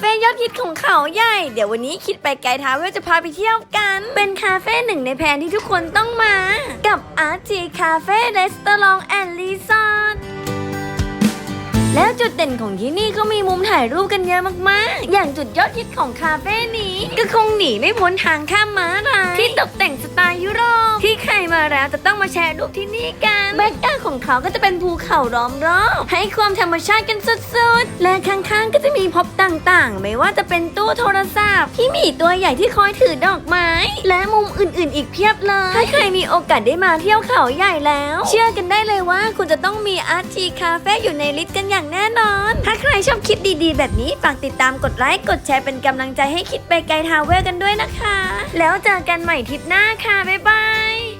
เฟ่ยอดฮิตของเขาใหญ่ เดี๋ยววันนี้คิดไปไกลท้าเวลจะพาไปเที่ยวกัน เป็นคาเฟ่หนึ่งในแผนที่ทุกคนต้องมา กับ RT Cafe Restaurant and Resort แล้วจุดเด่นของที่นี่ก็มีมุมถ่ายรูปกันเยอะมากๆ อย่างจุดยอดฮิตของคาเฟ่นี้ ก็คงหนีไม่พ้นทางข้ามม้าลายที่ตกแต่งส แล้วจะต้องมาแชร์รูปที่นี่กันแบ็กกราวด์ของเขาก็จะเป็นภูเขาล้อมรอบให้ความธรรมชาติกันสุดๆ และข้างๆก็จะมีพบต่างๆ ไม่ว่าจะเป็นตู้โทรศัพท์ที่มีตัวใหญ่ที่คอยถือดอกไม้ และมุมอื่นๆ อีกเพียบเลย ถ้าใครมีโอกาสได้มาเที่ยวเขาใหญ่แล้ว เชื่อกันได้เลยว่าคุณจะต้องมีอาร์ทีคาเฟ่อยู่ในลิสต์กันอย่างแน่นอน ถ้าใครชอบคลิปดีๆ แบบนี้ฝากติดตามกดไลค์กดแชร์เป็นกำลังใจให้คิดไปไกลทาวเวลกันด้วยนะคะ แล้วเจอกันใหม่ทริปหน้าค่ะ บ๊ายบาย